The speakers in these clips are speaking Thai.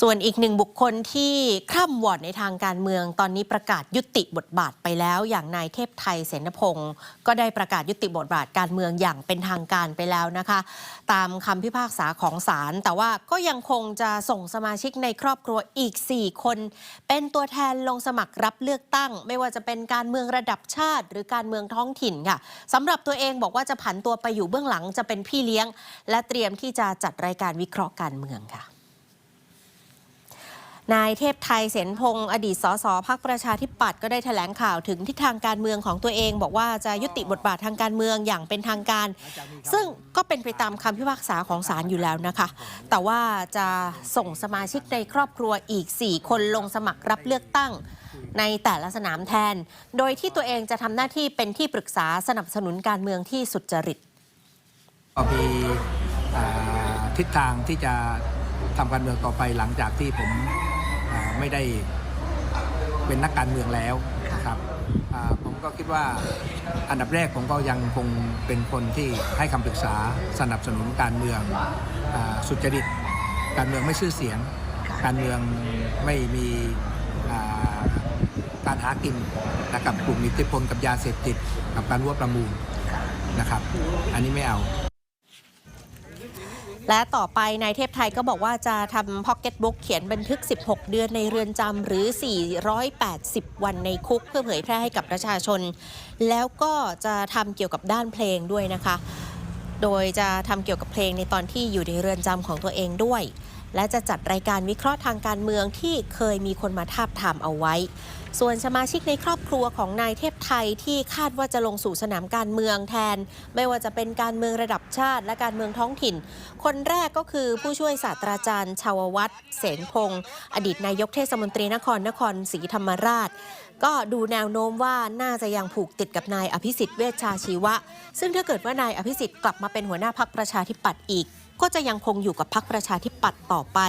ส่วนอีกหนึ่งบุคคลที่คร่ำวอดในทางการเมือง ตอนนี้ประกาศยุติบทบาทไปแล้ว อย่างนายเทพไทยเสนพงศ์ก็ได้ประกาศยุติบทบาทการเมืองอย่างเป็นทางการไปแล้วนะคะ ตามคำพิพากษาของศาลแต่ว่าก็ยังคงจะส่งสมาชิกในครอบครัวอีก 4 คน เป็นตัวแทนลงสมัครรับเลือกตั้ง ไม่ว่าจะเป็นการเมืองระดับชาติ หรือการเมืองท้องถิ่นค่ะสำหรับตัวเองบอกว่าจะผันตัวไปอยู่เบื้องหลังจะเป็นพี่เลี้ยง และเตรียมที่จะจัดรายการวิเคราะห์การเมืองค่ะ นายเทพไทยเสนพงศ์อดีตสสพักประชาธิปัตย์ก็ได้แถลงข่าวถึงทิศทางการเมืองของตัวเอง บอกว่าจะยุติบทบาททางการเมืองอย่างเป็นทางการ ซึ่งก็เป็นไปตามคำพิพากษาของศาลอยู่แล้วนะคะ แต่ว่าจะส่งสมาชิกในครอบครัวอีก 4 คนลงสมัครรับเลือกตั้งในแต่ละสนามแทน โดยที่ตัวเองจะทำหน้าที่เป็นที่ปรึกษาสนับสนุนการเมืองที่สุจริตก็มีทิศทางที่จะ ทำการเมืองต่อไปหลังจากที่ผมอ่าไม่ได้เป็นนักการเมืองแล้วนะครับอ่าผมก็คิดว่าอันดับแรกผมก็ยังคงเป็นคนที่ให้คำปรึกษาสนับสนุนการเมืองอาสุจริต การเมืองไม่ชื่อเสียง การเมืองไม่มีอ่าการหากินนะครับกลุ่มอิทธิพลกับยาเสพติดกับการวัวประมูลนะครับ อันนี้ไม่เอา และต่อไปนายเทพไทยก็บอกว่าจะทำพ็อกเก็ตบุ๊กเขียนบันทึก 16 เดือนในเรือนจำหรือ 480 วันในคุก เพื่อเผยแพร่ให้กับประชาชน แล้วก็จะทำเกี่ยวกับด้านเพลงด้วยนะคะ โดยจะทำเกี่ยวกับเพลงในตอนที่อยู่ในเรือนจำของตัวเองด้วย และจะจัดรายการวิเคราะห์ทางการเมืองที่เคยมีคนมาทาบทามเอาไว้ ส่วนสมาชิกในครอบครัวของนายเทพไทยที่คาดว่าจะลงสู่สนามการเมืองแทน ไม่ว่าจะเป็นการเมืองระดับชาติ และการเมืองท้องถิ่น คนแรกก็คือผู้ช่วยศาสตราจารย์ ชาววัฒน์เสนพงศ์อดีตนายกเทศมนตรีนครนครศรีธรรมราชก็ดูแนวโน้มว่าน่าจะยังผูกติดกับนายอภิสิทธิ์เวชชาชีวะ ซึ่งถ้าเกิดว่านายอภิสิทธิ์กลับมาเป็นหัวหน้าพักประชาธิปัตย์อีก ก็จะยังคงอยู่กับพักประชาธิปัตย์ต่อไป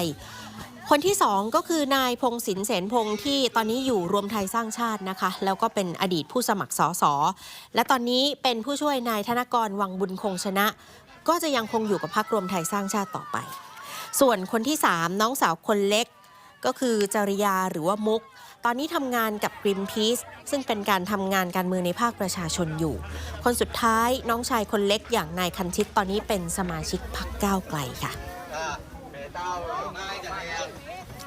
คนที่สองก็คือนายพงศินเสนพงศ์ที่ตอนนี้อยู่รวมไทยสร้างชาตินะคะ แล้วก็เป็นอดีตผู้สมัครสสและตอนนี้เป็นผู้ช่วยนายธนกรวังบุญคงชนะ ก็จะยังคงอยู่กับพักรวมไทยสร้างชาติต่อไป ส่วนคนที่3น้องสาวคนเล็ก ก็คือจริยาหรือว่ามุก ตอนนี้ทำงานกับ Greenpeace ซึ่งเป็นการทำงานการเมืองในภาคประชาชนอยู่ คนสุดท้ายน้องชายคนเล็กอย่างนายคันชิตตอนนี้เป็นสมาชิกพรรคก้าวไกลค่ะ